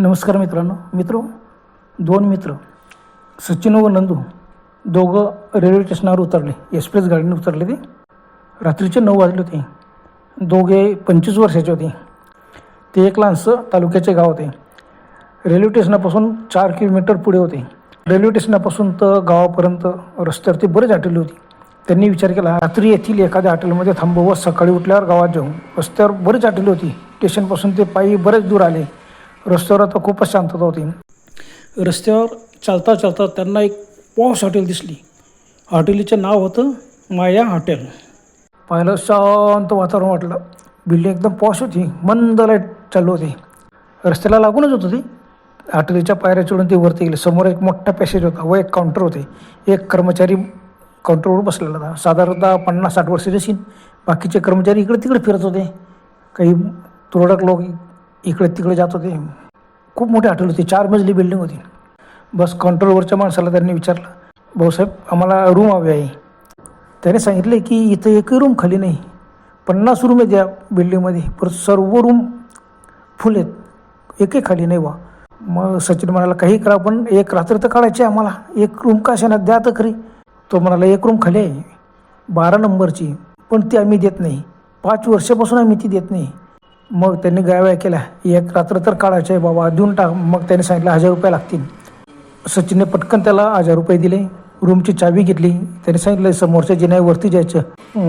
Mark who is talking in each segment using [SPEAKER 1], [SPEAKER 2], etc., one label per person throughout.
[SPEAKER 1] नमस्कार मित्रांनो. मित्र दोन मित्र सचिन व नंदू दोघं रेल्वे स्टेशनावर उतरले. एक्सप्रेस गाडीने उतरले ते. रात्रीचे नऊ वाजले होते. दोघे पंचवीस वर्षाचे होते. ते एक लहानसं तालुक्याचे गाव होते. रेल्वे स्टेशनापासून चार किलोमीटर पुढे होते. रेल्वे स्टेशनापासून तर गावापर्यंत रस्त्यावरती बरेच हॉटेल होती. त्यांनी विचार केला रात्री येथील एखाद्या हॉटेलमध्ये थांबव व सकाळी उठल्यावर गावात जाऊ. रस्त्यावर बरेच हॉटेल होती. स्टेशनपासून ते पायी बरेच दूर आले. रस्त्यावर आता खूपच शांतता होती. रस्त्यावर चालता चालता त्यांना एक पॉश हॉटेल दिसली. हॉटेलीचं नाव होतं माया हॉटेल. पाहिलं शांत वातावरण वाटलं. बिल्डिंग एकदम पॉश होती मंद लाइट चालू होती. रस्त्याला लागूनच होतं ते. हॉटेलीच्या पायऱ्या चढून ते वरती गेले. समोर एक मोठा पॅसेज होता व एक काउंटर होते. एक कर्मचारी काउंटरवर बसलेला होता. साधारणतः पन्नास साठ वर्षाचे असेल बाकीचे कर्मचारी इकडे तिकडे फिरत होते. काही तुरळक लोक इकडे तिकडे जात होते. खूप मोठी हॉटेल होते. चार मजली बिल्डिंग होती. बस कंट्रोलवरच्या माणसाला त्यांनी विचारलं भाऊसाहेब आम्हाला रूम हवी आहे. त्याने सांगितले की इथं एकही रूम खाली नाही. पन्नास रूम आहेत या बिल्डिंगमध्ये परत सर्व रूम फुल आहेत. एकही खाली नाही वा मग सचिन म्हणाला काही करा पण एक रात्र तर काढायची आहे आम्हाला. एक रूम का ना द्या तर खरी. तो म्हणाला एक रूम खाली आहे. बारा नंबरची पण ती आम्ही देत नाही. पाच वर्षापासून आम्ही ती देत नाही. मग त्यांनी गायव्या केल्या एक रात्र तर काढायचं आहे बाबा देऊन टाक. मग त्याने सांगितलं हजार रुपये लागतील. सचिनने पटकन त्याला हजार रुपये दिले. रूमची चावी घेतली. त्याने सांगितलं समोरच्या जिन्यावरती जायचं.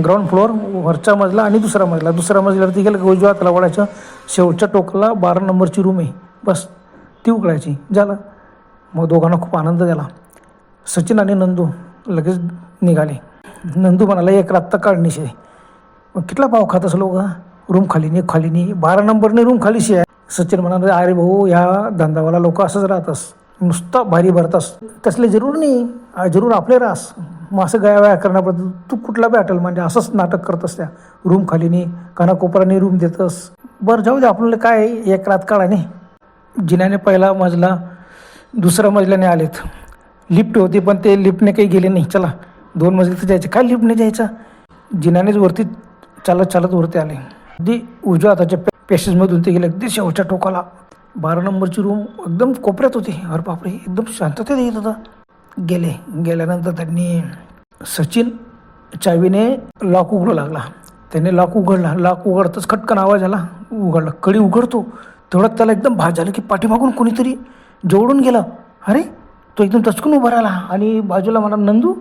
[SPEAKER 1] ग्राउंड फ्लोअर वरचा मजला आणि दुसरा मजला. दुसऱ्या मजल्यावरती गेलं की उजव्या हाताला वळायचं शेवटच्या टोकला बारा नंबरची रूम आहे. बस ती उकळायची झालं. मग दोघांना खूप आनंद झाला. सचिन आणि नंदू लगेच निघाले. नंदू म्हणाला एक रात्ता काढणीशी मग कितला पाव खात असं लोक रूम खाली नाही खाली नाही बारा नंबरने रूम खालीशी आहे. सचिन म्हणाले अरे भाऊ ह्या धंदावाला लोक असंच राहतस. नुसता भारी भरतास. तसले जरूर नाही. जरूर आपले रास. मग असं गया करण्याबद्दल तू कुठला बॅटल म्हणजे असंच नाटक करतस त्या रूम खाली नाही कानाकोपराने रूम देतस. बरं जाऊ दे आपल्याला काय एक रात काळाने जिन्याने पहिला मजला दुसऱ्या मजल्याने आलेत. लिफ्ट होती पण ते लिफ्टने काही गेले नाही. चला दोन मजले तर जायचे. काय लिफ्टने जायचं? जिन्यानेच वरती चालत चालत वरती आले. अगदी उजव्या हाताच्या पॅ ते गेले. अगदी शेवटच्या टोकाला. बारा नंबरची रूम एकदम कोपऱ्यात होती. अरे बापरे एकदम शांततेत येत होता. गेले. गेल्यानंतर त्यांनी सचिन चावीने लॉक उघडू लागला. त्याने लॉक उघडला. लॉक उघडताच खटकन आवाज आला. उघडला. कडी उघडतो. तेवढ्यात त्याला एकदम भाज झालं की पाठीमागून कोणीतरी जोडून गेलं. अरे तो एकदम टचकून उभा राहिला. आणि बाजूला म्हणा नंदू.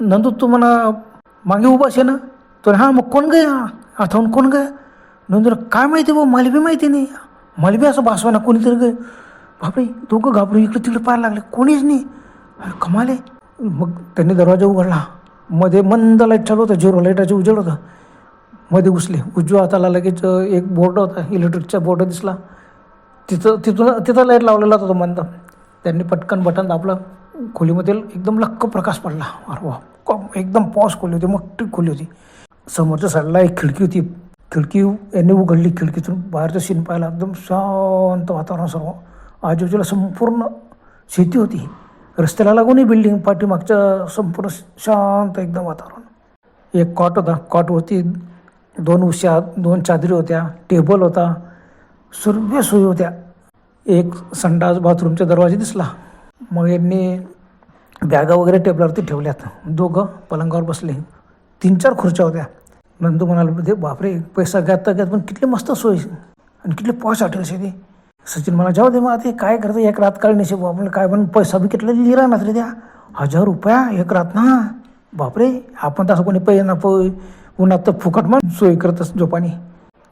[SPEAKER 1] नंदू तू म्हणा मागे उभा असे ना? तो हां मग कोण गया? आथावून कोण गया? नंतर काय माहिती बा मला बी माहिती नाही. मला बी असं भासवाना कोणीतरी गे. बापरे दोघं घाबरून इकडे तिकडे पाहायला लागले. कोणीच नाही. अरे कमाले मग त्यांनी दरवाजा उघडला. मध्ये मंद लाइट चालू होता झिरो लाईटाचे उजेड होता. मध्ये घुसले. उजव्या हाताला लगेच एक बोर्ड होता. इलेक्ट्रिकचा बोर्ड दिसला. तिथं तिथून तिथं लाइट लावलेला होता तो मंद. त्यांनी पटकन बटन दाबलं. खोलीमध्ये एकदम लक्क प्रकाश पडला. अरे वा. एकदम पॉस खोली होती मोठी खोली होती. समोरच्या साईडला एक खिडकी होती. खिडकी यांनी उघडली खिडकीतून बाहेरचं सीन पाहिला एकदम शांत वातावरण सर्व आजूबाजूला संपूर्ण शेती होती रस्त्याला लागूनही बिल्डिंग पाठीमागच्या संपूर्ण शांत एकदम वातावरण एक कॉट होता कॉटवरती दोन उश्या दोन चादरी होत्या टेबल होता सर्व सोयी होत्या एक संडास बाथरूमचा दरवाजा दिसला मग यांनी बॅगा वगैरे टेबलावरती ठेवल्यात दोघं पलंगावर बसले तीन चार खुर्च्या होत्या नंदू म्हणाला ते बापरे पैसा घातता तर घ्यात पण किती मस्त सोय आणि किती पॉश हॉटेल्स आहे ते. सचिन मला जाऊ दे मग ते काय करतं? एक रात काळ नसे आपण काय पण पैसा बी कितला लिहिला ना तरी द्या. हजार रुपया एक रात ना. बापरे आपण तसं कोणी पै ना पै उन्हात तर फुकट मग सोय करत जोपानी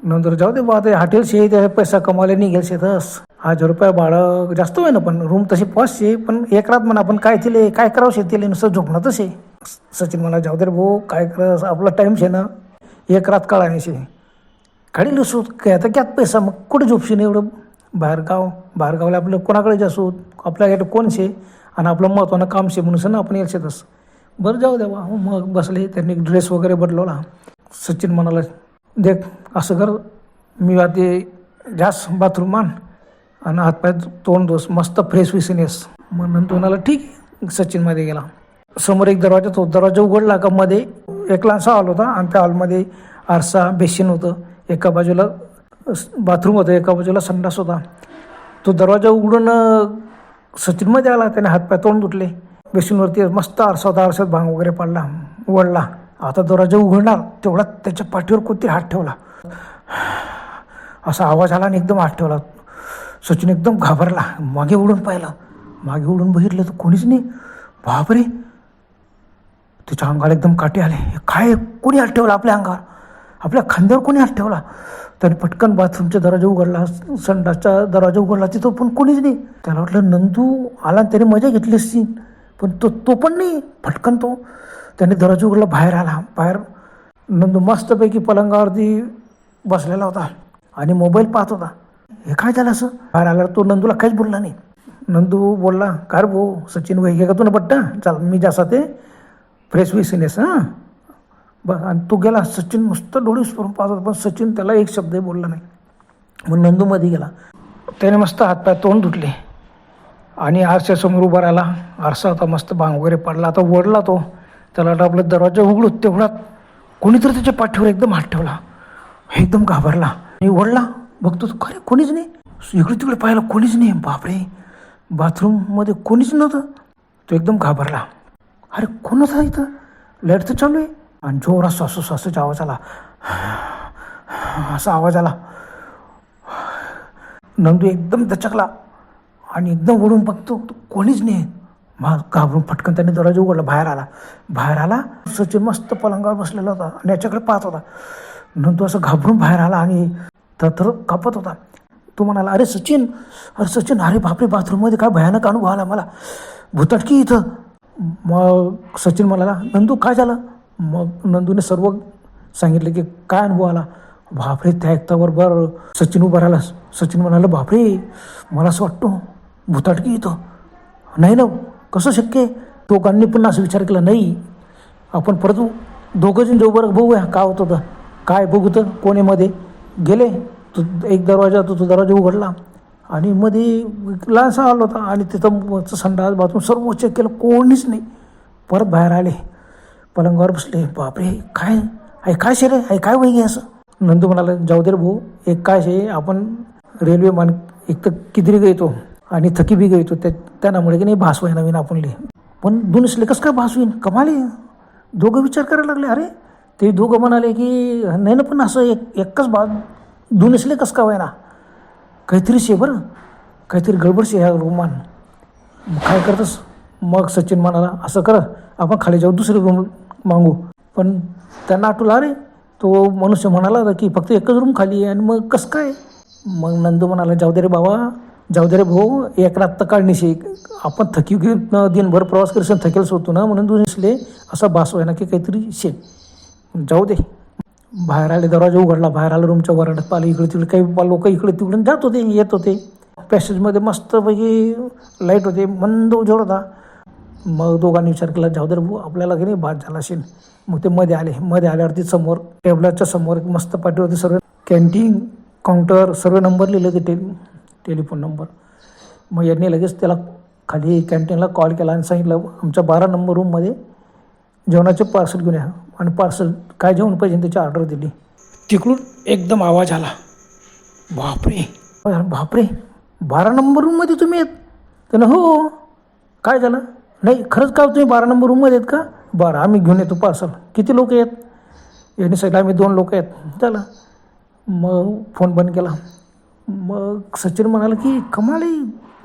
[SPEAKER 1] नंतर जाऊ दे बा ते हॉटेल्स आहे त्या पैसा कमावले निघेल शेतस हजार रुपया भाडं जास्त होय ना पण रूम तशी पॉश आहे पण एक रात म्हणा आपण काय तिले काय करावं शेतीले नुसतं झोपणातच आहे सचिन मला जाऊ दे रे भाऊ काय करस आपला टाईम शे ना. एक रात काळाने शे काढील सूत काय आता क्यात पैसा मग कुठे झोपशील एवढं? बाहेरगाव बाहेरगावला आपलं कोणाकडे जासू आपल्याकडे कोण शे आणि आपलं महत्त्वानं काम शे म्हणून सण आपण येलशेतच बरं जाऊ द्या बा हो, मग बसले त्यांनी ड्रेस वगैरे बदलवला. सचिन म्हणाला देख असं कर मी आता जास्त बाथरूम आण. आणि हातपाय तोंड दोस मस्त फ्रेश विसन येस. मग तो म्हणाला ठीक आहे. सचिनमध्ये गेला. समोर एक दरवाजा तो दरवाजा उघडला का मध्ये? एक लहानसा हॉल होता आणि त्या हॉलमध्ये आरसा बेसिन होतं. एका बाजूला बाथरूम होतं. एका बाजूला संडास होता. तो दरवाजा उघडून सचिनमध्ये आला. त्याने हातपाय तोंड तुटले बेसिनवरती मस्त आरसा होता. आरशात भांग वगैरे पडला उघडला आता दरवाजा उघडणार तेवढा त्याच्या पाठीवर कोणतरी हात ठेवला. असा आवाज आला आणि एकदम हात ठेवला. सचिन एकदम घाबरला. मागे उडून पाहिलं. मागे उडून बघितलं तर कोणीच नाही. बापरे! त्याच्या अंगाला एकदम काटे आले. हे काय कोणी हात ठेवला आपल्या अंगावर? आपल्या खांद्यावर कोणी हात ठेवला? त्याने पटकन बाथरूमचा दरवाजा उघडला. संडासचा दरवाजा उघडला. तिथं पण कोणीच नाही. त्याला वाटलं नंदू आला आणि त्याने मजा घेतली असती. पण तो तो पण नाही. फटकन तो. त्याने दरवाजा उघडला. बाहेर आला. बाहेर नंदू मस्तपैकी पलंगावरती बसलेला होता. आणि मोबाईल पाहत होता. हे काय झालं असं? बाहेर आल्यावर तो नंदूला काहीच बोलला नाही. नंदू बोलला काय रे भाऊ? सचिन भाई घे का तुला पट्टा? चाल मी जासा ते फ्रेश विसनेस हां बस आणि तो गेला सचिन नुसतं डोळे करून पाहत होता पण सचिन त्याला एक शब्दही बोलला नाही. मग नंदूमध्ये गेला. त्याने मस्त हातपाय तोंड धुटले आणि आरशासमोर उभा राहिला. आरसा होता मस्त बांग वगैरे पडला. आता वडला तो. त्याला वाटलं आपला दरवाजा उघडू तेवढ्यात कोणीतरी त्याच्या पाठीवर एकदम हात ठेवला. एकदम घाबरला. आणि वडला बघतो तो खरे कोणीच नाही. इकडे तिकडे पाहिलं कोणीच नाही. बापरे. बाथरूममध्ये कोणीच नव्हतं. तो एकदम घाबरला. अरे कोण होता इथं? लाइट तर चालू आहे. आणि जोरात सासू सासूचा आवाज आला. असा आवाज आला. नंदू एकदम दचकला. आणि एकदम ओढून बघतो तो कोणीच नाही. मग घाबरून फटकन त्याने दरवाजा उघडला बाहेर आला. बाहेर आला सचिन मस्त पलंगावर बसलेला होता आणि याच्याकडे पाहत होता. नंतर असं घाबरून बाहेर आला आणि तर कापत होता. तो म्हणाला अरे सचिन अरे सचिन अरे बापरे बाथरूममध्ये काय भयानक अनुभव आला मला. भूतटकी इथं. मग सचिन म्हणाला नंदू काय झालं? मग नंदूने सर्व सांगितलं की काय अनुभव आला? बापरे त्या ऐकताबरोबर सचिन उभा राहिला. सचिन म्हणाला बापरे मला असं वाटतो भूताटकी येतो नाही ना कसं शक्य आहे? दोघांनी पुन्हा असं विचार केला नाही आपण परत दोघंजण जो बरं बघूया काय होत होतं. काय बघू तर कोणेमध्ये? गेले? तो एक दरवाजा तो तो दरवाजा उघडला. आणि मध्ये लहानसा आला होता आणि तिथं संडास बाथरूम सर्व चेक केलं कोणीच नाही. परत बाहेर आले. पलंगावर बसले. बापरे काय? आहे काय शे रे आहे काय वही असं? नंदू म्हणाला जाऊ दे रे भाऊ एक काय शे आपण रेल्वे मान एक तर किदरी गयतो आणि थकी बी गयतो त्या त्यामुळे की नाही भास होय नवीन आपण ले पण असले कसं काय भास होईन? कमाले दोघं विचार करायला लागले. अरे ते दोघं म्हणाले की नाही ना पण असं एक एकच भास दोन असले कसं काय ना काहीतरी शे बरं. काहीतरी गडबड शे ह्या रूमान काय करतस? मग सचिन म्हणाला असं कर आपण खाली जाऊ दुसरे रूम मागू. पण त्यांना आठवला अरे तो मनुष्य म्हणाला होता की फक्त एकच रूम खाली आहे आणि मग कसं काय? मग नंदू म्हणाला जाऊ दे रे बाबा जाऊ दे रे भाऊ एक रात तर काढणीशी आपण थकी घेऊन दिनभर प्रवास करशील थकेलच होतो ना म्हणून निसले असा भास व्हाय ना की काहीतरी शे. जाऊ दे. बाहेर आले दरवाजा उघडला बाहेर आला रूमच्या वराडात पाहिलं इकडे तिकडे काही लोक इकडे तिकडे जात होते येत होते. पॅसेजमध्ये मस्तपैकी लाइट होते मंद उजेड होता. मग दोघांनी विचार केला जाऊ दर भाऊ आपल्याला की नाही बाद झाला असेल मग ते मध्ये आले. मध्ये आल्यावरती समोर टेबलाच्या समोर एक मस्त पाठीवरती सर्व कॅन्टीन काउंटर सर्व नंबर लिहिले होते टेल टेलिफोन नंबर मग यांनी लगेच त्याला खाली कॅन्टीनला कॉल केला आणि सांगितलं आमच्या बारा नंबर रूममध्ये जेवणाचे पार्सल घेऊन या. आणि पार्सल काय जेवण पाहिजे त्याची ऑर्डर दिली. तिकडून एकदम आवाज आला. बापरे. बापरे. बारा नंबर रूममध्ये तुम्ही येत त्यानं हो काय झालं? नाही खरंच का तुम्ही बारा नंबर रूममध्ये आहेत का? बरं आम्ही घेऊन येतो पार्सल किती लोक आहेत? यांनी सांगितलं आम्ही दोन लोक आहेत. चला. मग फोन बंद केला. मग सचिन म्हणाला की कमाल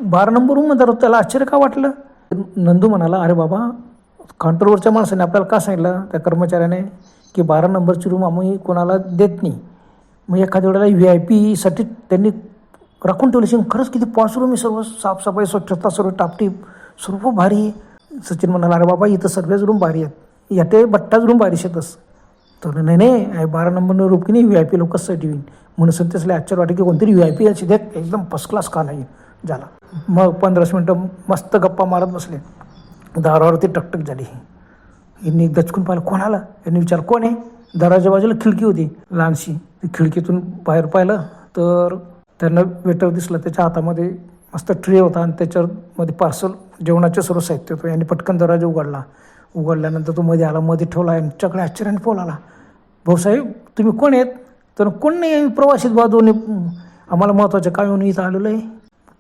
[SPEAKER 1] बारा नंबर रूममध्ये त्याला आश्चर्य का वाटलं? नंदू म्हणाला अरे बाबा काउंटरवरच्या माणसाने आपल्याला का सांगितलं? त्या कर्मचाऱ्याने की बारा नंबरची रूम आम्ही कोणाला देत नाही. मग एखाद्या वेळेला व्ही आय पीसाठी त्यांनी राखून ठेवली. शिंग खरंच किती पॉश रूम आहे सर्व. साफसफाई स्वच्छता सर्व टापटीप. सर्व भारी आहे. सचिन म्हणाला अरे बाबा इथं सर्वच रूम भारी आहेत. या ते बट्टाच रूम भारी शेतच तर नाही नाही. बारा नंबरनं रूप की नाही? व्ही आय पी लोक कशासाठी होईल. म्हणून सध्या आश्चर्य वाटे की कोणतरी व्ही आय पी याची देत एकदम फर्स्ट क्लास का नाही? झाला. मग पंधराच मिनटं मस्त गप्पा मारत बसले. दारावरती टकटक झाली. यांनी दचकून पाहिलं कोण आला? यांनी विचार कोण आहे? दराच्या बाजूला खिडकी होती. लहानशी ती खिडकीतून बाहेर पाहिलं तर त्यांना वेटर दिसला त्याच्या हातामध्ये मस्त ट्रे होता आणि त्याच्यामध्ये पार्सल जेवणाचे सर्व साहित्य होतं. यांनी पटकन दरवाजा उघडला. उघडल्यानंतर तो मध्ये आला मध्ये ठेवला यांच्याकडे आश्चर्याने फोन आला भाऊसाहेब तुम्ही कोण आहेत? तर कोण नाही आम्ही प्रवासीत बा दोन्ही. आम्हाला महत्त्वाचं काय येऊन इथं आलेलं आहे.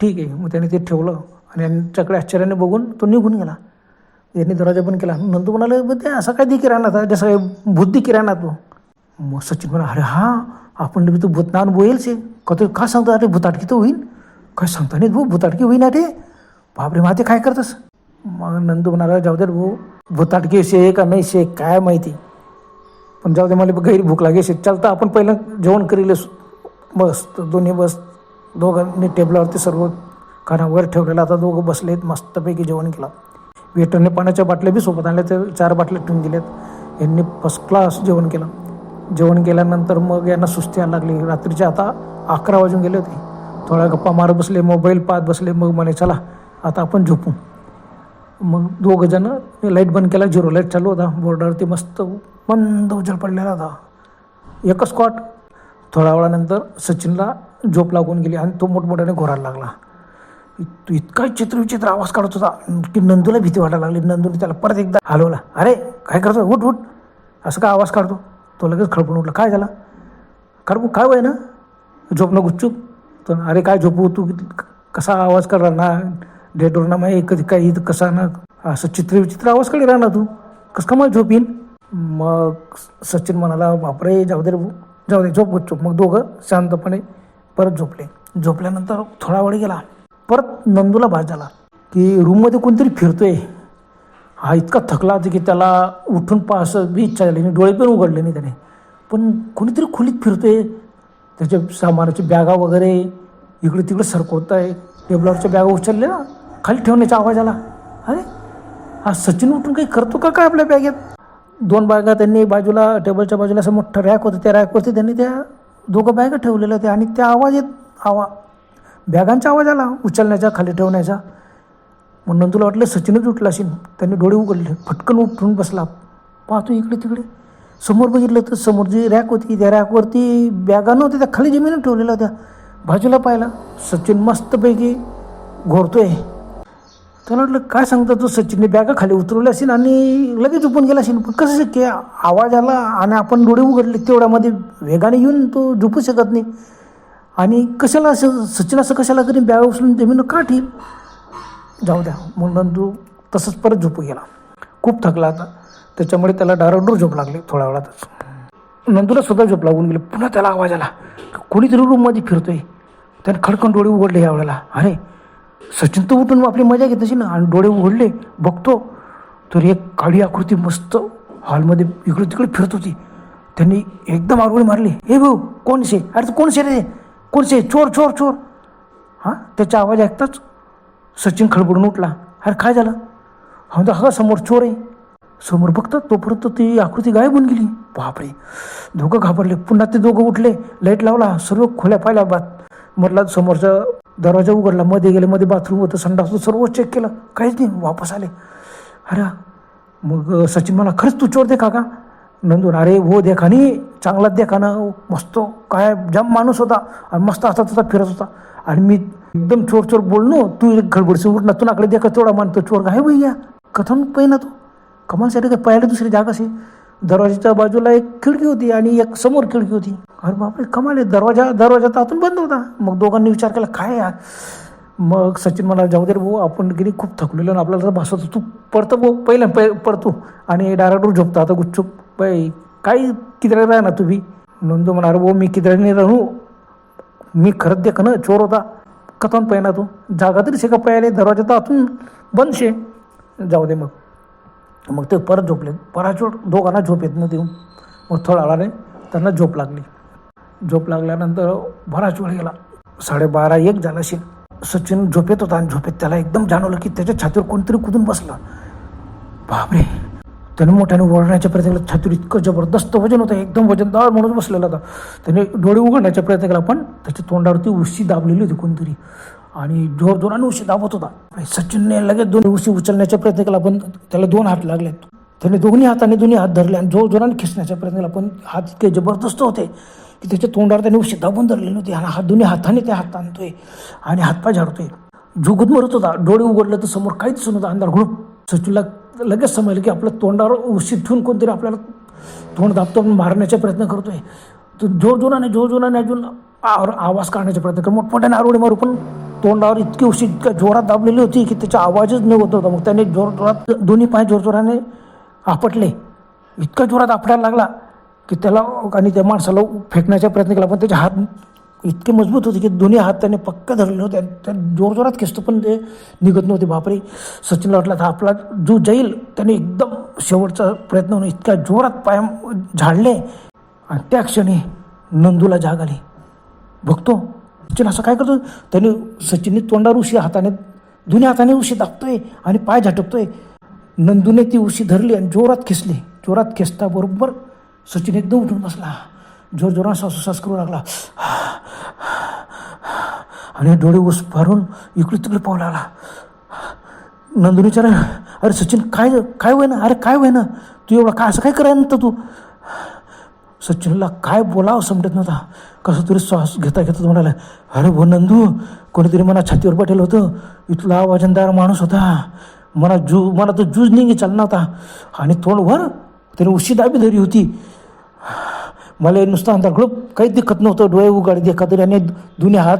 [SPEAKER 1] ठीक आहे. मग त्याने ते ठेवलं आणि यांच्याकडे आश्चर्याने बघून तो निघून गेला. यांनी दरवाजा बंद केला. नंतर म्हणाले मग ते असा काय दिकी किराणा था जसं काय भूत दिकी राहणार तो? मग सचिन म्हणा अरे हा आपण बी तो भूतना अनुभव से का तो का सांगतो? अरे भूताटकी तर होईल काय सांगता नाही भाऊ भूताटकी होईन अरे. बापरे माते काय करतस? मग नंदू म्हणाला जाऊ दे भाऊ. भूताटकी शे का नाही शे काय माहिती. पण जाऊ दे मला गैर भूक लागे शे. चालतं आपण पहिलं जेवण करील. बस तर दोन्ही बस दोघांनी टेबलावरती सर्व खानावर ठेवलेलं. आता दोघं बसलेत मस्तपैकी जेवण केलं. वेटरने पाण्याच्या बाटल्या बी सोबत आणल्या तर चार बाटल्या ठेवून दिल्यात. यांनी फर्स्ट क्लास जेवण केलं. जेवण केल्यानंतर मग यांना सुस्ती यायला लागली. रात्रीचे आता अकरा वाजून गेले होते. थोड्या गप्पा मारत बसले मोबाईल पाहत बसले. मग म्हणे चला आता आपण झोपू. मग दोघं जण लाइट बंद केला. झिरो लाइट चालू होता. बोर्डावरती मस्त मंद उजळ पडलेला होता. एकच स्कॉट थोड्या वेळानंतर सचिनला झोप लागून गेली आणि तो मोठमोठ्याने घोरायला लागला. तो इतका चित्रविचित्र आवाज काढत होता की नंदूला भीती वाटायला लागली. नंदूने त्याला परत एकदा हलवला. अरे काय करतो उठ उठ. असं काय आवाज काढतो? तो लगेच खडपून उठला. काय झाला? खडपू काय वय ना? झोप ना तो अरे काय झोपू? तू कसा आवाज करणार ना? डेटवर ना माही कधी काय इथं कसा ना? असं चित्रविचित्र आवाज काढी राहणार तू. कसं का मला झोप येईन? मग सचिन म्हणाला बापरे जाऊ दे रे जाऊ दे झोप गुच्चूप मग दोघं शांतपणे परत झोपले. झोपल्यानंतर थोडा वेळ गेला. परत नंदूला भास झाला की रूममध्ये कोणतरी फिरतोय. हा इतका थकला होता की त्याला उठून पा असं बी इच्छा झाली नाही डोळे पण उघडले नाही त्याने. पण कोणीतरी खोलीत फिरतोय. त्याच्या सामानाची बॅगा वगैरे इकडे तिकडे सरकवत आहे टेबलावरच्या बॅगा उचलल्या खाली ठेवण्याचा आवाज आला अरे हा सचिन उठून काही करतो का काय आपल्या बॅगेत? दोन बॅगा त्यांनी बाजूला टेबलच्या बाजूला असं मोठं रॅक होतं. त्या रॅकवरती त्यांनी त्या दोघं बॅगा ठेवलेल्या होत्या आणि त्या आवाज येत आवा बॅगांचा आवाज आला उचलण्याचा खाली ठेवण्याचा मग नंतरला वाटलं सचिनच उठला असेल. त्यांनी डोळे उघडले. फटकन उठून बसला. पाहतो इकडे तिकडे. समोर बघितलं तर समोर जी रॅक होती त्या रॅकवरती बॅगा नव्हत्या त्या खाली जमीन ठेवलेल्या होत्या. बाजूला पाहिला सचिन मस्तपैकी घोरतोय. त्याला वाटलं काय सांगता तो सचिनने बॅगा खाली उतरवल्या असेल आणि लगेच झोपून गेला असेल. पण कसं शक्य आवाज आला आणि आपण डोळे उघडले तेवढ्यामध्ये वेगाने येऊन तो झोपू शकत नाही. आणि कशाला असं सचिन असं कशाला तरी ब्याव उचलून जमीन का ठेईल जाऊ द्या म्हणून नंदू तसंच परत झोपू गेला. खूप थकला आता. त्याच्यामुळे त्याला डायरेक्टर झोप लागली थोड्या वेळातच. नंदूला स्वतः झोप लागून गेली. पुन्हा त्याला आवाज आला कोणीतरी रूममध्ये फिरतोय. त्याने खडकन डोळे उघडले यावेळेला अरे सचिन तर उठून आपली मजा घेत असेल ना? आणि डोळे उघडले बघतो. तर एक काळी आकृती मस्त हॉलमध्ये इकडे तिकडे फिरत होती. त्यांनी एकदम आरोळी मारली. हे भाऊ कोण शे? अरे तू कोण शे रे? कोणचे चोर चोर चोर. हां? त्याचा आवाज ऐकताच सचिन खडबडून उठला. अरे काय झालं? हा म्हणतो हा समोर चोर आहे. समोर बघतात तोपर्यंत ती आकृती गायब होऊन गेली. बापरे. दोघं घाबरले. पुन्हा ते दोघं उठले. लाइट लावला. सर्व खोल्या पाहिल्या. बात मधला समोरचा दरवाजा उघडला. मध्ये गेले मध्ये बाथरूम होतं. संडास सर्व चेक केलं. काहीच नाही. वापस आले. अरे मग सचिन मला खरंच तू चोर देखा का नंदून अरे हो देखा नाही चांगला देखा ना मस्त हो, काय जाम माणूस होता आणि मस्त असा तसा फिरत होता. आणि मी एकदम चोर चोर बोललो तू गडबडसे उठ ना तुनाकडे देखा तेवढा मानतो चोर काय भैया? कथन पहिना तू. कमालसाठी काय पाहिलं दुसरी जागा असे दरवाजाच्या बाजूला एक खिडकी होती आणि एक समोर खिडकी होती. अरे बापरे कमाल आहे दरवाजा दरवाजा तर आतून बंद होता. मग दोघांनी विचार केला काय आहे मग सचिन मला जाऊ दे भाऊ आपण गेली खूप थकलेलो आणि आपल्याला भासत तू पडतो भाऊ पहिल्या पै पडतो आणि डायरेक्टवर झोपतो आता गुच्चूप बाई काय किती राह ना तुम्ही? नंदू म्हणा अरे हो, भाऊ मी किती नाही राहू. मी खरंच देख ना चोर होता. कथन पहिना तू. जागा तरी शे का पहिले दरवाजा तर आतून बंद शे जाऊ दे मग. मग ते परत झोपले. पराचोट दोघांना झोप येत नव्हती. मग थोडं आला नाही त्यांना झोप लागली. झोप लागल्यानंतर बराच वेळ गेला. साडेबारा एक झाला असेल सचिन झोपेत होता आणि झोपेत त्याला एकदम जाणवलं की त्याच्या छातीवर कोणतरी कुदून बसलं. बापरे. त्याने मोठ्याने ओरडण्याचा प्रयत्न केला छातीवर इतकं जबरदस्त वजन होतं एकदम वजनदार म्हणून बसलेला होता. त्याने डोळे उघडण्याचा प्रयत्न केला पण त्याच्या तोंडावरती उशी दाबलेली होती कोणतरी. आणि जोर जोराने उशी दाबत होता. आणि सचिनने लगेच दोन उशी उचलण्याचा प्रयत्न केला पण त्याला दोन हात लागले त्याने दोन्ही हाताने दोन्ही हात धरले आणि जोर जोराने खेचण्याचा प्रयत्न केला पण हात इतके जबरदस्त होते की त्याच्या तोंडावर त्याने उशी दाबून धरलेली होती. आणि हात दोन्ही हाताने ते हात आणतोय आणि हातपाय झाडतोय. झुगत मरत होता. डोळे उघडलं तर समोर काहीच सुन होता अंधार घुडूप सचिनला लगेच समजलं की आपल्या तोंडावर उशी ठेवून कोणतरी आपल्याला तोंड दाबतो आणि मारण्याचा प्रयत्न करतोय. तो जोर जोराने जो जुनाने अजून आव- आवाज काढण्याचा प्रयत्न कर. मोठमोठ्याने आरोडी मारू पण तोंडावर इतकी उशी इतक्या जोरात दाबलेली होती की त्याचा आवाजच निघत होता मग त्याने जोर जोरात दोन्ही पाय जोरजोराने आपटले. इतका जोरात आपटायला लागला की त्याला आणि त्या माणसाला फेकण्याचा प्रयत्न केला पण त्याचे हात इतके मजबूत होते की दोन्ही हात त्याने पक्का धरले होते. त्या जोरजोरात खेचतो पण ते निघत नव्हते. बापरे. सचिनला वाटला तर आपला जो जाईल त्याने एकदम शेवटचा प्रयत्न होऊन इतक्या जोरात पाय झाडले. आणि त्या क्षणी नंदूला जाग आली. बघतो सचिन असं काय करतो त्याने सचिनने तोंडावर उशी हाताने दोन्ही हाताने उशी दाखतोय आणि पाय झटकतोय. नंदूने ती उशी धरली आणि जोरात खेचली. जोरात खेचता बरोबर सचिन एकदम उठून बसला. जोर जोरात श्वासोश्वास करू लागला. आणि डोळे उस भरून इकडे तिकडे पाहू लागला. नंदूने विचारा अरे सचिन काय काय होय ना अरे काय होय ना तू एवढं काय असं काय करायला नव्हतं तू? सचिनला काय बोलावं समजत नव्हता. कसं तरी श्वास घेता घेता तो म्हणाला अरे भो नंदू कोणीतरी मला छातीवर पाठवलं होतं. इथला वजनदार माणूस होता. मला जू मला तर जूज निघे चालला होता. आणि तोंडवर त्याने उशी दाबी धरी होती. मला नुसतं अंतर ग्रुप काहीच दिखत नव्हतं डोळे उघाडे देखा आणि दोन्ही हात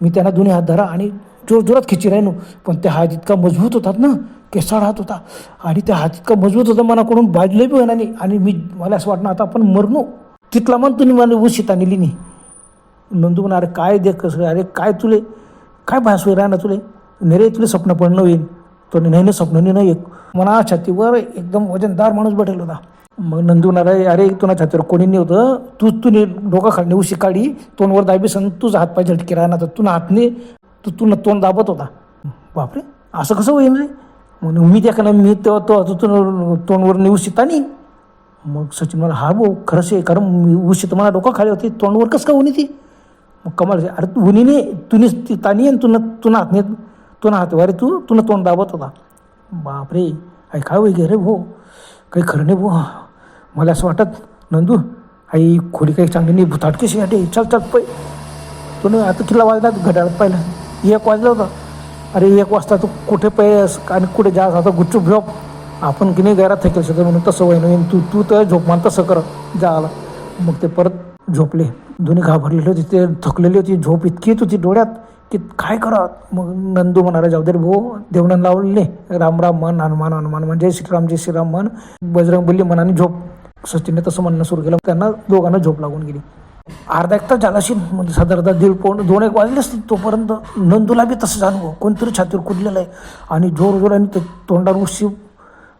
[SPEAKER 1] मी त्यांना दोन्ही हात धरा आणि जोर जोरात खिची राहिलो पण त्या हात इतका मजबूत होतात ना केसाळ हात होता. आणि त्या हात इतका मजबूत होता मनाकडून बाजलं बी नाही आणि मी मला असं वाटणं आता आपण मरणू. तिथला मन तुम्ही मला उशिता नेली नाही नंदू म्हणा अरे काय देख कसं अरे काय तुले? काय भास होईल राहणार तुले? नेरे तुले स्वप्न पडणं होईल. तो नाही स्वप्न नाही एक मना छातीवर एकदम वजनदार माणूस बैठेल होता. मग नंदू अरे अरे तुला छातीवर कोणी नाही होतं तू तुने डोका खाली उशी काढी तोंडवर दाबी सण तुझा हातपाय झटके राहणार. तर तुला हातने तू तुला तोंड दाबत होता. बापरे असं कसं होईल रे? मग मी त्या मी तेव्हा तो तो तोंडवर नेऊ शिता नाही मग सचिन मला हा भाऊ खरंच आहे कारण मी उशी तर मला डोकं खाली होती तोंडवर कसं का उनी ती? मग कमाल अरे तू उनीने तुने ती तानी आणि तुला तुला हातने तुला हात अरे तू तुला तोंड दाबत होता. बापरे आई काय होई गे रे भाऊ काही खरं नाही भाऊ. मला असं वाटत नंदू आई खोली काही चांगली नाही भुताट कशी वाटे चल चल पै तुला आता किल्ला वाजला घड्याळ पाहिलं. एक वाजलं होतं. अरे एक वाजता तू कुठे पैस आणि कुठे जास आता गुच्चूप झोप आपण की नाही गैरात थकेल शकतो म्हणून तसं वय नवीन तू तू तर झोप मान तसं कर. जा आला. मग ते परत झोपले. दोन्ही घाबरलेले होते ते थकलेली होती झोप इतकी येत होती डोळ्यात की काय करा मग नंदू म्हणाला जाऊ दे रे भाऊ देवणं लावले. राम राम मन हनुमान हनुमान म्हणजे श्रीराम जय श्रीराम मन. बजरंग बल्ली मनाने झोप. सचिनने तसं म्हणणं सुरू केलं. त्यांना दोघांना झोप लागून गेली. अर्धा एक तास झाला असेल. म्हणजे साधारणतः दीड पौंड दोन एक वाजले असतील तोपर्यंत. नंदूला बी तसं जाणवं कोणतरी छातीवर कुदलेलं आहे. आणि जोर जोराने ते तोंडावर उशी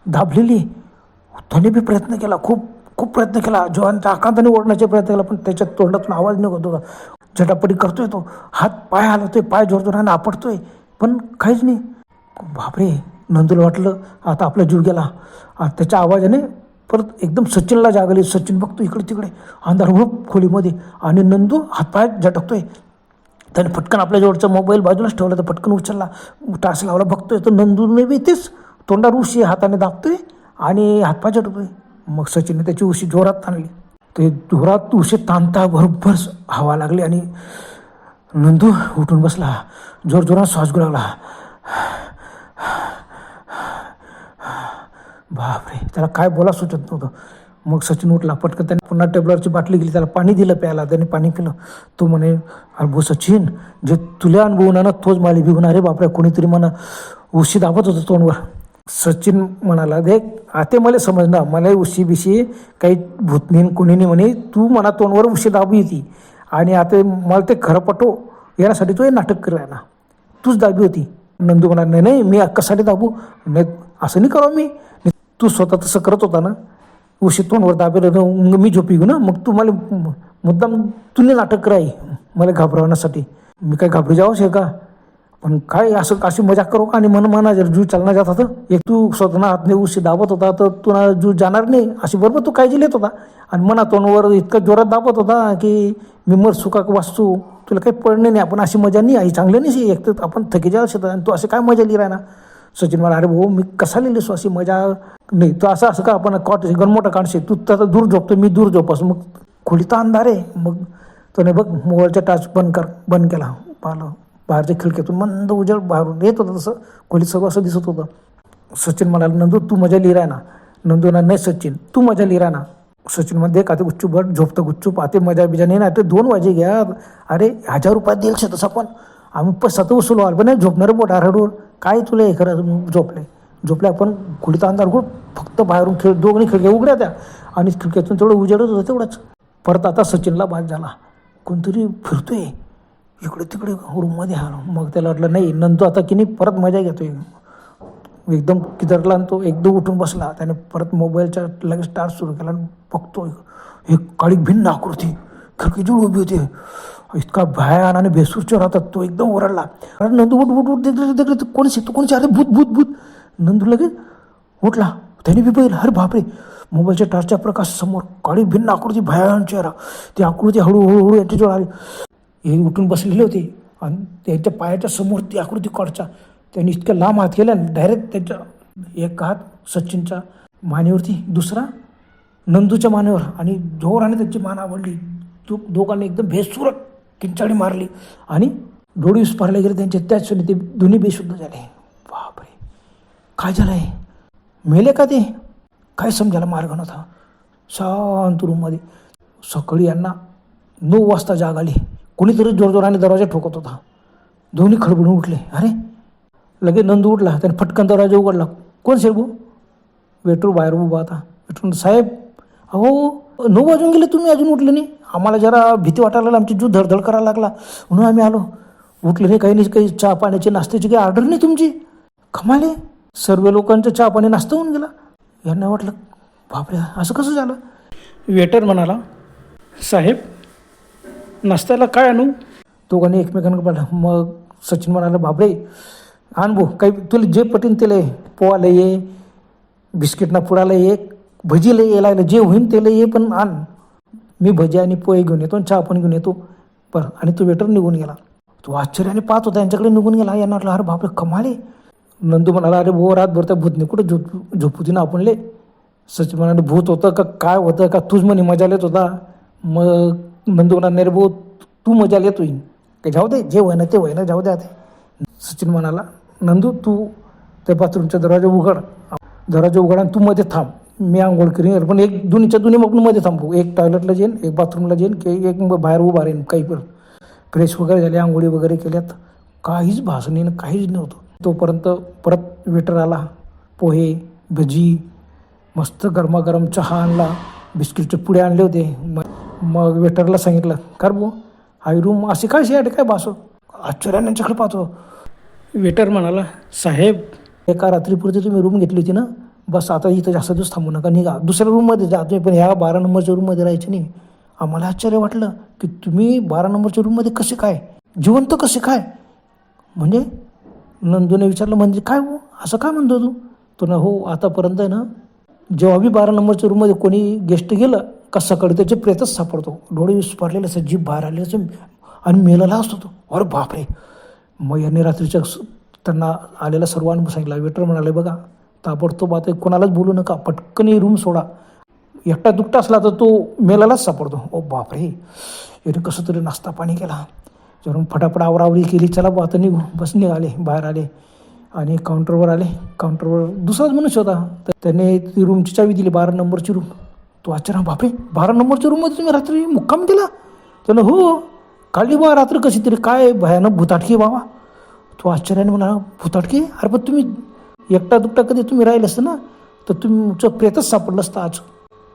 [SPEAKER 1] दाबलेली. त्याने बी प्रयत्न केला. खूप खूप प्रयत्न केला. जोरांच्या आकांताने ओढण्याचा प्रयत्न केला. पण त्याच्या तोंडातून आवाज निघत होता. झटापटी करतोय तो. हात पाय हलवतोय पाय जोरजोराने आपटतोय. पण काहीच नाही. बापरे. नंदूला वाटलं आता आपला जीव गेला. त्याच्या आवाजाने परत एकदम सचिनला जागली सचिन बघतो इकडे तिकडे. अंधार हुळूप खोलीमध्ये. आणि नंदू हातपाय झटकतोय. त्याने पटकन आपल्या जवळचा मोबाईल बाजूलाच ठेवला तर पटकन उचलला. टास लावला बघतोय. तर नंदूने बी तेच तोंडावर उशी हाताने दाबतोय आणि हातपाय झटकतोय. मग सचिनने त्याची उशी जोरात ताणली. ते जोरात उशी ताणता बरोबर हवा लागली आणि नंदू उठून बसला. जोर जोरात श्वास घेऊ लागला बापरे त्याला काय बोला सुचत नव्हतं. मग सचिन उठला पटकन त्याने पुन्हा टेबलवरची बाटली गेली त्याला पाणी दिलं प्यायला. त्याने पाणी पिलं. तो म्हणे अरे भो सचिन जे तुला अनुभवून ना तोच माली भिवून अरे बापरे. कोणीतरी म्हणा उशी दाबत होतं तोंडवर. सचिन म्हणाला दे आते मला समजणार. मला उशी बिशी काही भूतनीन कोणी नाही म्हणे तू म्हणा तोंडवर उशी दाबू येते. आणि आता मला ते खरं पटो यासाठी तो हे नाटक करायला तूच दाबी होती. नंदू म्हणाल नाही नाही मी अक्कासाठी दाबू? नाही असं नाही करावं मी तू स्वतः तसं करत होता ना उशी तोंडवर दाबेलं मग मी झोपी घेऊ ना मग तू मला मुद्दाम तुने नाटक कराय मला घाबरवण्यासाठी. मी काय घाबरू जावंच शे का? पण काय असं अशी मजाक करू का आणि मन मना जर जू चालना जात होतं एक तू स्वतः नाही उशी दाबत होता तर तुला जू जाणार नाही अशी बरोबर तू काळजी लेत होता. आणि मना तोंडवर इतकं जोरात दाबत होता की मी मर सुका वाचतो तुला काही पडणे नाही आपण अशी मजा नाही आई चांगली नाही एक तर आपण थकी जाऊ शकतो आणि तू असे काय मजा लिहिराय ना? सचिन मला अरे भाऊ मी कसा लिहिले अशी मजा? नाही तू असं असं का आपण कॉट गणमोठा काढशे तू तर दूर झोपतो मी दूर झोपस मग खोली तर अंधार आहे. मग तो नाही बघ मोबाईलचा टच बंद कर बंद केला. पाहिलं बाहेरच्या खिडकीतून मंद उजेड बाहेरून येत होतं तसं. खोलीत सगळं असं दिसत होतं. सचिन म्हणाला नंदू तू मजा लिहिराय ना? नंदू ना नाही सचिन तू मजा लिहिराय ना? सचिन म्हणते का ते गुच्चूप बट झोपतं गुच्चूप आते मजा बिजा नाही ना ते दोन वाजे घ्या. अरे हजार रुपयात देईल तसं पण. आम्ही पैसा तर वसूल व्हाल पण नाही झोपणार बोट आरडवर काय तुला हे खरं झोपले? झोपले आपण खोलीत अंधार खूप फक्त बाहेरून खेळ दोघी खिडक्या उघड्या त्या. आणि खिडक्यातून तेवढं उजेडच होतं तेवढंच. परत आता सचिनला बाद झाला. कोणतरी फिरतोय. इकडे तिकडे रूममध्ये हा. मग त्याला वाटलं नाही नंतर आता की नाही परत मजा घेतोय. एकदम किदरला आणि तो एकदम उठून बसला. त्याने परत मोबाईलच्या लगेच टार्च सुरू केला आणि बघतो एक काळी भिन्न आकृती. खिडकीजवळ उभी होती. इतका भयान आणि बेसूरच्या राहतात तो एकदम ओरडला. अरे नंदू उठ उठ उठ देखले देखले कोण शिकतो कोण अरे भूत भूत भूत. नंदू लगेच उठला. त्याने बी बघितलं अरे बापरे. मोबाईलच्या टार्चच्या प्रकाश समोर काळी भिन्न आकृती भयान चेहरा. ती आकृती हळूहळू हळू याच्याजवळ आली. हे उठून बसलेले होते आणि त्याच्या पायाच्या समोर ती आकृती काढचा त्यांनी इतक्या लांब हात केला डायरेक्ट त्याच्या एक हात सचिनच्या मानेवरती दुसरा नंदूच्या मानेवर. आणि जोराने त्यांची मान आवडली. तो दोघांनी एकदम भेसूर किंचाळी मारली. आणि डोळे विस्पारले गेले त्यांचे त्याच क्षणी ते दोन्ही बेशुद्ध झाले. बापरे. काय झालं आहे मेले का ते? काय समजायला मार्ग नव्हता. शांत रूममध्ये सकाळी यांना नऊ वाजता जाग आली. कोणीतरी जोरजोराने दरवाजा ठोकत होता. दोन्ही खडबडून उठले. अरे लगेच नंदू उठला. त्याने फटकन दरवाजा उघडला. कोण शेरबू हो? वेटर बाहेर उभा होता. वेटून साहेब अहो नऊ वाजून गेले तुम्ही अजून उठले नाही. आम्हाला जरा भीती वाटायला लागली आमची जीव धडधड करायला लागला. म्हणून आम्ही आलो. उठले नाही काही नाही काही चहा पाण्याची नाश्त्याची काही ऑर्डर नाही तुमची. कमाले. सर्व लोकांचं चहा पाणी नाश्ता होऊन गेला. यांना वाटलं बापरे असं कसं झालं? वेटर म्हणाला साहेब नाश्त्याला काय आणू? दोघांनी एकमेकांना मग सचिन म्हणाला बापरे आण भाऊ काही तुला जे पटीन त्याला ये. पोवाला ये बिस्किटना पुडाला ये भजीला ये लागलं. जे होईन त्याला ये पण आण. मी भजी आणि पोहे घेऊन येतो आणि चहा पण घेऊन येतो. बरं आणि तो वेटर निघून गेला. तो आश्चर्याने पाहत होता यांच्याकडे निघून गेला. यांना वाटलं अरे बापरे कमाले नंदू म्हणाला अरे भो रातभर त्या भूतने कुठं झोप झोपू दे ना आपण ले सचिन म्हणाले भूत होतं का काय होतं का? तूच म्हणे मजा येत होता. मग नंदू म्हणाले अरे रे भाऊ तू मजा येतो येईन काय जाऊ दे जे होय ते होय जाऊ दे आता. सचिन म्हणाला नंदू तू त्या बाथरूमचा दरवाजा उघड. दरवाजा उघड आणि तू मध्ये थांब. मी आंघोळ करीन. पण एक दोन्हीच्या दोन्ही मग मध्ये थांबू. एक टॉयलेटला जाईन एक बाथरूमला जाईन की एक मग बाहेर उभा राहीन काही पण. फ्रेश वगैरे झाले आंघोळी वगैरे केल्यात. काहीच भासणी काहीच नव्हतं. तोपर्यंत परत वेटर आला पोहे भजी मस्त गरमागरम चहा आणला बिस्किटचे पुडे आणले होते. मग मग वेटरला सांगितलं कर बो हाय रूम अशी काय शेट काय भासो? आश्चर्याने यांच्याकडे पाहतो. वेटर म्हणाला साहेब एका रात्रीपुरती तुम्ही रूम घेतली होती ना बस आता इथं जास्त दिवस थांबू नका निघा. दुसऱ्या रूममध्ये जा तुम्ही पण ह्या बारा नंबरच्या रूममध्ये राहायचे नाही. आम्हाला आश्चर्य वाटलं की तुम्ही बारा नंबरच्या रूममध्ये कसे काय? जिवंत कसे काय? म्हणजे नंदूने विचारलं म्हणजे काय हो? असं काय म्हणतो तू? तो ना हो आतापर्यंत आहे ना जेव्हा बी बारा नंबरच्या रूममध्ये कोणी गेस्ट गेलं का सकाळी त्याचे प्रेतच सापडतो. डोळे विस्फारलेले असं जीभ बाहेर आले असं आणि मेलेला असतो तो. अरे बापरे. मग यांनी रात्रीच्या त्यांना आलेला सर्वांना सांगितला वेटर म्हणाले बघा ताबडतोब आता कोणालाच बोलू नका पटकन रूम सोडा. एकटा दुकटा असला तर तो मेलालाच सापडतो. ओ बापरे याने कसं तरी नाश्ता पाणी केला. जरून फटाफट आवरावरी केली चला बा आता निघू. बस निघाले बाहेर आले. आणि काउंटरवर आले. काउंटरवर दुसराच मनुष्य होता. तर त्याने ती रूमची चावी दिली बारा नंबरची रूम तो आचार बापरे बारा नंबरच्या रूममध्ये तुम्ही रात्री मुक्काम केला? त्यानं हो काढली बा रात्र कशी तरी काय भयानक भूताटकी बाबा. तो आश्चर्याने म्हणा भूताटकी? अरे पण तुम्ही एकटा दुकटा कधी तुम्ही राहिले असतं ना तर तुमचं प्रेतच सापडलं असतं आज.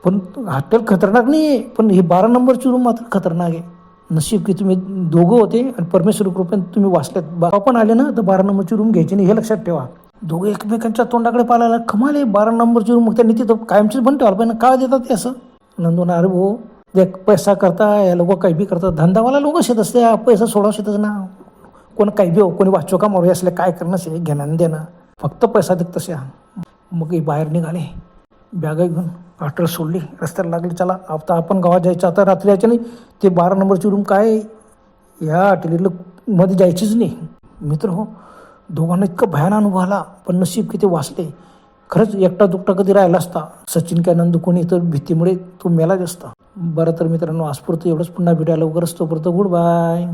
[SPEAKER 1] पण हॉटेल खतरनाक नाही आहे पण हे बारा नंबरची रूम मात्र खतरनाक आहे. नशीब की तुम्ही दोघं होते आणि परमेश्वर कृपेने तुम्ही वाचल्यात. बाबा पण आले ना तर बारा नंबरची रूम घ्यायची नाही हे लक्षात ठेवा. दोघं एकमेकांच्या तोंडाकडे पाहायला कमाल आहे बारा नंबरची रूम मग त्यांनी तिथं कायमचीच बन ठेवायला पाहिजे काय देतात ते असं? नंदून अरे भाऊ देख पैसा करता या लोक काही बी करतात. धंदावाला लोक शेत असते पैसा सोडावं शेतच ना. कोण काही बी हो कोणी वाचो का मारू असले काय करणं असे घेणं देणं. फक्त पैसा देत तसे. मग बाहेर निघाले. बॅगा घेऊन हॉटेल सोडली. रस्त्याला लागली चला आता आपण गावात जायचं. आता रात्री यायचं नाही. ते बारा नंबरची रूम काय या हॉटेलीला मध्ये जायचीच नाही. मित्र हो दोघांना इतकं भयान अनुभव आला. पण नशीब किती वाचले. खरंच एकटा दुकटा कधी राहिला असता? सचिन काय नंद कोणी तर भीतीमुळे तो मेलाच असता. बरं तर मित्रांनो आजपुरतं एवढंच. पुन्हा भेटायला लवकरच. तोपर्यंत गुड बाय.